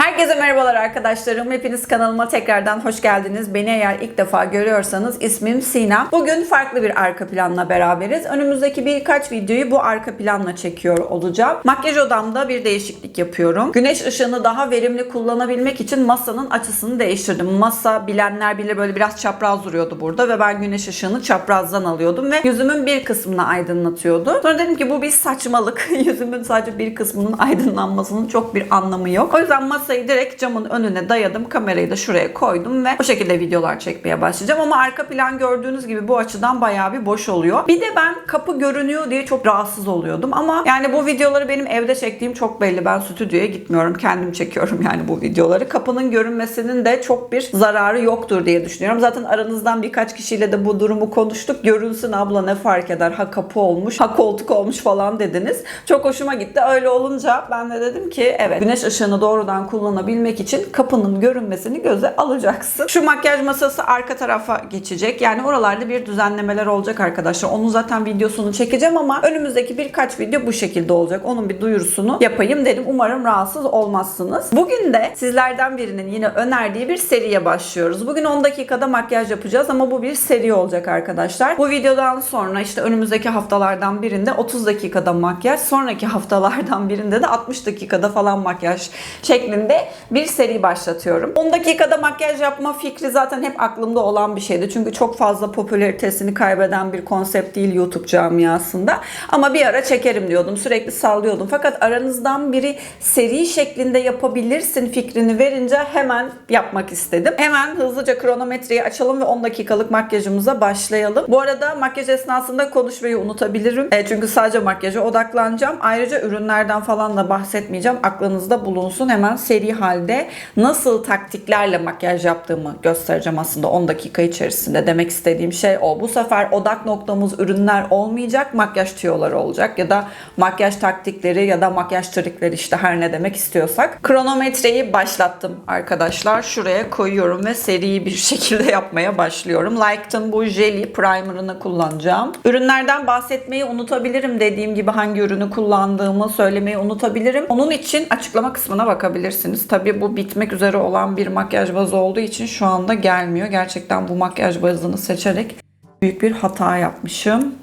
Herkese merhabalar arkadaşlarım. Hepiniz kanalıma tekrardan hoş geldiniz. Beni eğer ilk defa görüyorsanız ismim Sinem. Bugün farklı bir arka planla beraberiz. Önümüzdeki birkaç videoyu bu arka planla çekiyor olacağım. Makyaj odamda bir değişiklik yapıyorum. Güneş ışığını daha verimli kullanabilmek için masanın açısını değiştirdim. Masa bilenler bilir böyle biraz çapraz duruyordu burada ve ben güneş ışığını çaprazdan alıyordum ve yüzümün bir kısmını aydınlatıyordu. Sonra dedim ki bu bir saçmalık. Yüzümün sadece bir kısmının aydınlanmasının çok bir anlamı yok. O yüzden masayı direkt camın önüne dayadım. Kamerayı da şuraya koydum ve o şekilde videolar çekmeye başlayacağım. Ama arka plan gördüğünüz gibi bu açıdan bayağı bir boş oluyor. Bir de ben kapı görünüyor diye çok rahatsız oluyordum. Ama yani bu videoları benim evde çektiğim çok belli. Ben stüdyoya gitmiyorum. Kendim çekiyorum yani bu videoları. Kapının görünmesinin de çok bir zararı yoktur diye düşünüyorum. Zaten aranızdan birkaç kişiyle de bu durumu konuştuk. Görünsün abla ne fark eder? Ha kapı olmuş, ha koltuk olmuş falan dediniz. Çok hoşuma gitti. Öyle olunca ben de dedim ki evet güneş ışığını doğrudan kullanabilmek için kapının görünmesini göze alacaksın. Şu makyaj masası arka tarafa geçecek. Yani oralarda bir düzenlemeler olacak arkadaşlar. Onun zaten videosunu çekeceğim ama önümüzdeki birkaç video bu şekilde olacak. Onun bir duyurusunu yapayım dedim. Umarım rahatsız olmazsınız. Bugün de sizlerden birinin yine önerdiği bir seriye başlıyoruz. Bugün 10 dakikada makyaj yapacağız ama bu bir seri olacak arkadaşlar. Bu videodan sonra işte önümüzdeki haftalardan birinde 30 dakikada makyaj, sonraki haftalardan birinde de 60 dakikada falan makyaj şeklinde bir seri başlatıyorum. 10 dakikada makyaj yapma fikri zaten hep aklımda olan bir şeydi. Çünkü çok fazla popülaritesini kaybeden bir konsept değil YouTube camiasında. Ama bir ara çekerim diyordum. Sürekli sallıyordum. Fakat aranızdan biri seri şeklinde yapabilirsin fikrini verince hemen yapmak istedim. Hemen hızlıca kronometreyi açalım ve 10 dakikalık makyajımıza başlayalım. Bu arada makyaj esnasında konuşmayı unutabilirim. E, çünkü sadece makyaja odaklanacağım. Ayrıca ürünlerden falan da bahsetmeyeceğim. Aklınızda bulunsun. Hemen seri halde nasıl taktiklerle makyaj yaptığımı göstereceğim aslında 10 dakika içerisinde. Demek istediğim şey o. Bu sefer odak noktamız ürünler olmayacak, makyaj tüyoları olacak ya da makyaj taktikleri ya da makyaj trikleri işte her ne demek istiyorsak. Kronometreyi başlattım arkadaşlar. Şuraya koyuyorum ve seriyi bir şekilde yapmaya başlıyorum. Like'ın bu jelly primer'ını kullanacağım. Ürünlerden bahsetmeyi unutabilirim dediğim gibi hangi ürünü kullandığımı söylemeyi unutabilirim. Onun için açıklama kısmına bakabilirsiniz. Tabii bu bitmek üzere olan bir makyaj bazı olduğu için şu anda gelmiyor. Gerçekten bu makyaj bazını seçerek büyük bir hata yapmışım.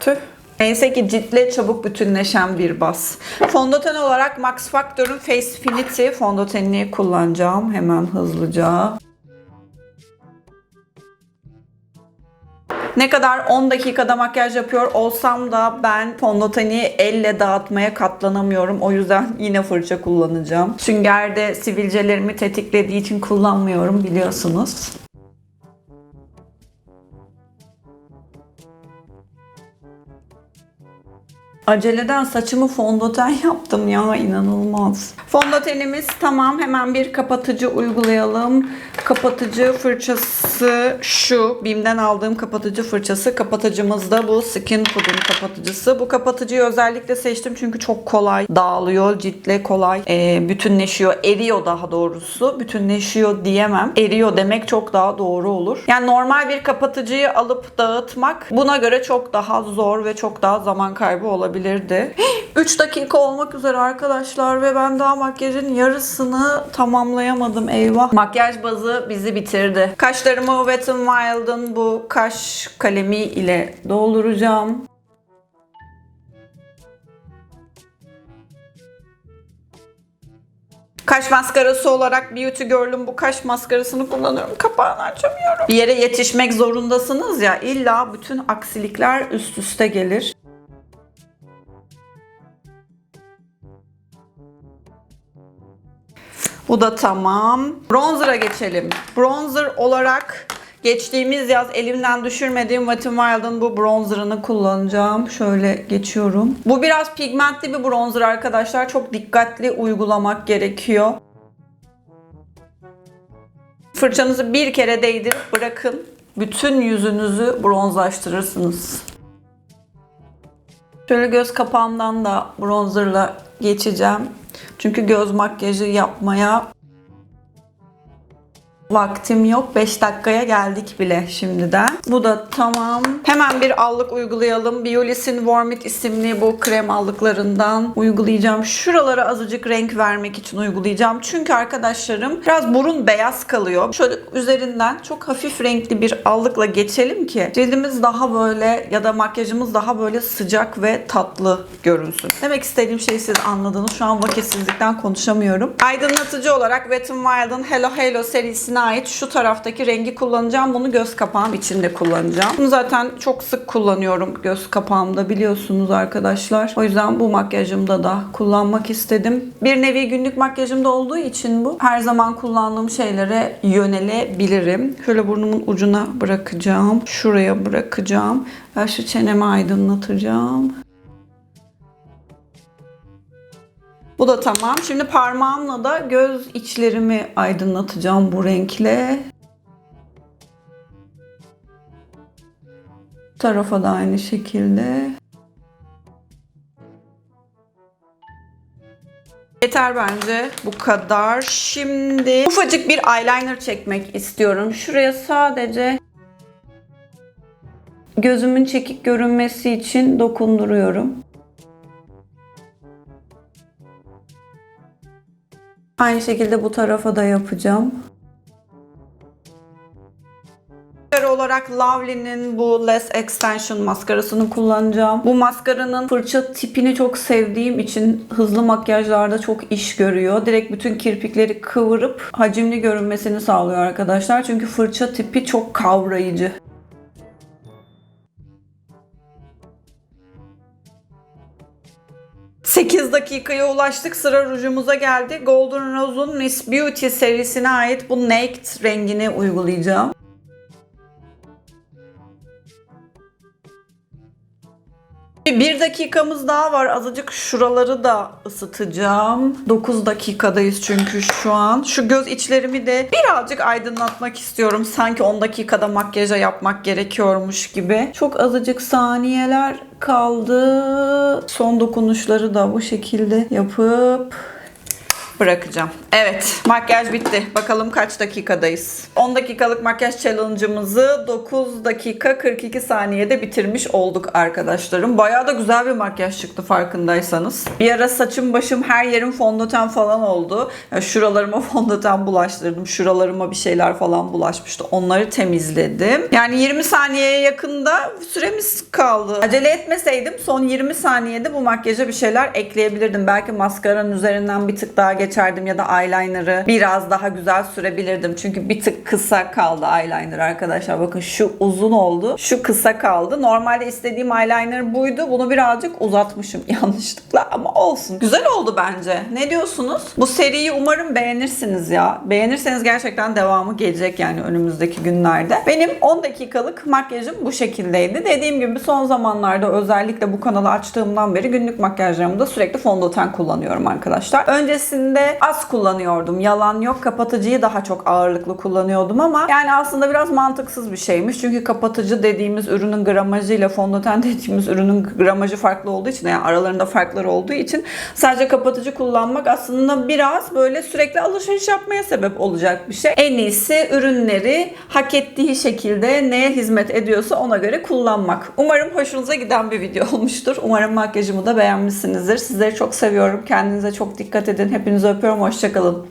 Tüh. Neyse ki ciltle çabuk bütünleşen bir baz. Fondöten olarak Max Factor'ın Face Finity fondötenini kullanacağım. Hemen hızlıca. Ne kadar 10 dakikada makyaj yapıyor olsam da ben fondöteni elle dağıtmaya katlanamıyorum. O yüzden yine fırça kullanacağım. Süngerde sivilcelerimi tetiklediği için kullanmıyorum biliyorsunuz. Aceleden saçımı fondöten yaptım ya inanılmaz. Fondötenimiz tamam hemen bir kapatıcı uygulayalım. Kapatıcı fırçası şu. Bim'den aldığım kapatıcı fırçası. Kapatıcımız da bu Skin Food'un kapatıcısı. Bu kapatıcıyı özellikle seçtim çünkü çok kolay dağılıyor. Ciltle kolay e, bütünleşiyor. Eriyor daha doğrusu. Bütünleşiyor diyemem. Eriyor demek çok daha doğru olur. Yani normal bir kapatıcıyı alıp dağıtmak buna göre çok daha zor ve çok daha zaman kaybı olabilirdi. 3 dakika olmak üzere arkadaşlar ve ben daha makyajın yarısını tamamlayamadım eyvah. Makyaj bazı bizi bitirdi. Kaşlarımı Wet n Wild'ın bu kaş kalemi ile dolduracağım. Kaş maskarası olarak Beauty Girl'ün bu kaş maskarasını kullanıyorum. Kapağını açamıyorum. Bir yere yetişmek zorundasınız ya. İlla bütün aksilikler üst üste gelir. Bu da tamam. Bronzer'a geçelim. Bronzer olarak geçtiğimiz yaz elimden düşürmediğim Wet n Wild'ın bu bronzer'ını kullanacağım. Şöyle geçiyorum. Bu biraz pigmentli bir bronzer arkadaşlar. Çok dikkatli uygulamak gerekiyor. Fırçanızı bir kere değdirip bırakın. Bütün yüzünüzü bronzlaştırırsınız. Şöyle göz kapağımdan da bronzerla geçeceğim. Çünkü göz makyajı yapmaya Vaktim yok. 5 dakikaya geldik bile şimdiden. Bu da tamam. Hemen bir allık uygulayalım. Biolis'in Warm It isimli bu krem allıklarından uygulayacağım. Şuralara azıcık renk vermek için uygulayacağım. Çünkü arkadaşlarım biraz burun beyaz kalıyor. Şöyle üzerinden çok hafif renkli bir allıkla geçelim ki cildimiz daha böyle ya da makyajımız daha böyle sıcak ve tatlı görünsün. Demek istediğim şeyi siz anladınız. Şu an vakitsizlikten konuşamıyorum. Aydınlatıcı olarak Wet n Wild'ın Hello Hello serisine ait şu taraftaki rengi kullanacağım. Bunu göz kapağım içinde kullanacağım. Bunu zaten çok sık kullanıyorum göz kapağımda biliyorsunuz arkadaşlar. O yüzden bu makyajımda da kullanmak istedim. Bir nevi günlük makyajımda olduğu için bu. Her zaman kullandığım şeylere yönelebilirim. Şöyle burnumun ucuna bırakacağım. Şuraya bırakacağım. Ve şu çenemi aydınlatacağım. Bu da tamam. Şimdi parmağımla da göz içlerimi aydınlatacağım bu renkle. Tarafa da aynı şekilde. Yeter bence bu kadar. Şimdi ufacık bir eyeliner çekmek istiyorum. Şuraya sadece gözümün çekik görünmesi için dokunduruyorum. Aynı şekilde bu tarafa da yapacağım. Maskara olarak Lovely'nin bu Less Extension maskarasını kullanacağım. Bu maskaranın fırça tipini çok sevdiğim için hızlı makyajlarda çok iş görüyor. Direkt bütün kirpikleri kıvırıp hacimli görünmesini sağlıyor arkadaşlar. Çünkü fırça tipi çok kavrayıcı. ...8 dakikaya ulaştık. Sıra rujumuza geldi. Golden Rose'un Miss Beauty serisine ait bu Naked rengini uygulayacağım. Bir dakikamız daha var. Azıcık şuraları da ısıtacağım. 9 dakikadayız çünkü şu an. Şu göz içlerimi de birazcık aydınlatmak istiyorum. Sanki 10 dakikada makyaja yapmak gerekiyormuş gibi. Çok azıcık saniyeler kaldı. Son dokunuşları da bu şekilde yapıp bırakacağım. Evet, makyaj bitti. Bakalım kaç dakikadayız. 10 dakikalık makyaj challenge'ımızı 9 dakika 42 saniyede bitirmiş olduk arkadaşlarım. Bayağı da güzel bir makyaj çıktı farkındaysanız. Bir ara saçım başım her yerim fondöten falan oldu. Ya şuralarıma fondöten bulaştırdım. Şuralarıma bir şeyler falan bulaşmıştı. Onları temizledim. Yani 20 saniyeye yakında süremiz kaldı. Acele etmeseydim son 20 saniyede bu makyaja bir şeyler ekleyebilirdim. Belki maskaranın üzerinden bir tık daha geçerdim ya da eyeliner'ı biraz daha güzel sürebilirdim. Çünkü bir tık kısa kaldı eyeliner arkadaşlar. Bakın şu uzun oldu. Şu kısa kaldı. Normalde istediğim eyeliner buydu. Bunu birazcık uzatmışım yanlışlıkla ama olsun. Güzel oldu bence. Ne diyorsunuz? Bu seriyi umarım beğenirsiniz ya. Beğenirseniz gerçekten devamı gelecek yani önümüzdeki günlerde. Benim 10 dakikalık makyajım bu şekildeydi. Dediğim gibi son zamanlarda özellikle bu kanalı açtığımdan beri günlük makyajlarımda sürekli fondöten kullanıyorum arkadaşlar. Öncesinde az kullanıyordum. Yalan yok. Kapatıcıyı daha çok ağırlıklı kullanıyordum ama yani aslında biraz mantıksız bir şeymiş. Çünkü kapatıcı dediğimiz ürünün gramajıyla fondöten dediğimiz ürünün gramajı farklı olduğu için yani aralarında farklar olduğu için sadece kapatıcı kullanmak aslında biraz böyle sürekli alışveriş yapmaya sebep olacak bir şey. En iyisi ürünleri hak ettiği şekilde neye hizmet ediyorsa ona göre kullanmak. Umarım hoşunuza giden bir video olmuştur. Umarım makyajımı da beğenmişsinizdir. Sizleri çok seviyorum. Kendinize çok dikkat edin. Hepinizi öpüyorum. Hoşçakalın.